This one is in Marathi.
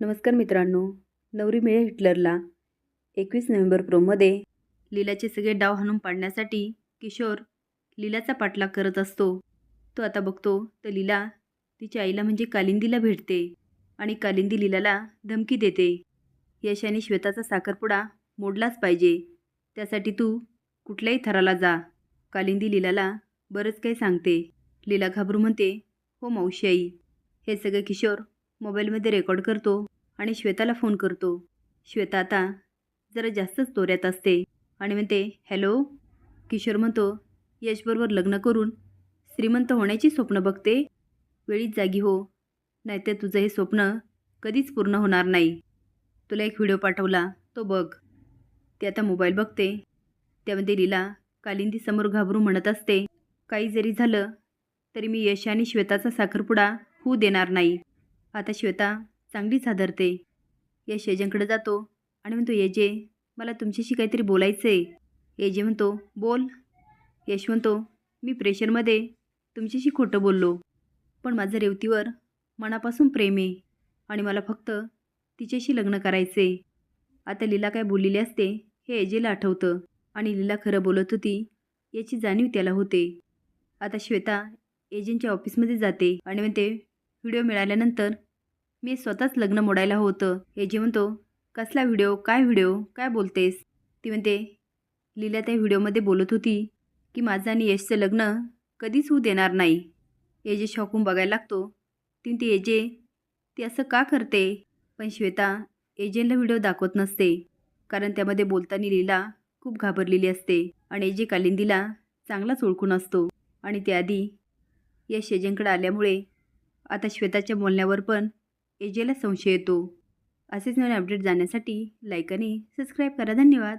नमस्कार मित्रांनो. नवरी मिळे हिटलरला एकवीस नोव्हेंबर प्रोमध्ये लीलाचे सगळे डाव हाणून पाडण्यासाठी किशोर लीलाचा पाठलाग करत असतो. तो आता बघतो तर लीला तिच्या आईला म्हणजे कालिंदीला भेटते आणि कालिंदी लीलाला धमकी देते. यशाने श्वेताचा साखरपुडा मोडलाच पाहिजे. त्यासाठी तू कुठल्याही थराला जा. कालिंदी लीलाला बरंच काही सांगते. लीला घाबरू म्हणते हो मावशी आई. हे सगळं किशोर मोबाईलमध्ये रेकॉर्ड करतो आणि श्वेताला फोन करतो. श्वेता आता जरा जास्तच तोऱ्यात असते आणि म्हणते हॅलो? किशोर म्हणतो यशबरोबर लग्न करून श्रीमंत होण्याची स्वप्न बघते? वेळीच जागी हो. नाहीतर तुझं हे स्वप्न कधीच पूर्ण होणार नाही. तुला एक व्हिडिओ पाठवला तो बघ. ती आता मोबाईल बघते. त्यामध्ये लीला कालिंदीसमोर घाबरून म्हणत असते काही जरी झालं तरी मी यश आणि श्वेताचा साखरपुडा होऊ देणार नाही. आता श्वेता चांगलीच हादरते. यश यजंकडे जातो आणि म्हणतो येजे मला तुमच्याशी काहीतरी बोलायचं आहे येजे म्हणतो बोल. यश म्हणतो मी प्रेशरमध्ये तुमच्याशी खोटं बोललो. पण माझं रेवतीवर मनापासून प्रेम आहे आणि मला फक्त तिच्याशी लग्न करायचे आता लीला काय बोललेली असते हे एजेला आठवतं आणि लीला खरं बोलत होती याची जाणीव त्याला होते. आता श्वेता एजेंटच्या ऑफिसमध्ये जाते आणि म्हणते व्हिडिओ मिळाल्यानंतर मी स्वतःच लग्न मोडायला होतं. हे जे म्हणतो कसला व्हिडिओ काय व्हिडिओ काय बोलतेस? ती म्हणते लीला त्या व्हिडिओमध्ये बोलत होती की माझं आणि यशचं लग्न कधीच होऊ देणार नाही. एजे शॉकून बघायला लागतो. ती म्हणते एजे ती असं का करते? पण श्वेता एजेला व्हिडिओ दाखवत नसते. कारण त्यामध्ये बोलताना लीला खूप घाबरलेली असते आणि एजे कालिंदीला चांगलाच ओळखून असतो. आणि त्याआधी यश एजेंकडे आल्यामुळे आता श्वेताच्या बोलण्यावर पण एजेला संशय येतो. असेच नवीन अपडेट जाण्यासाठी लाईक आणि सबस्क्राईब करा. धन्यवाद.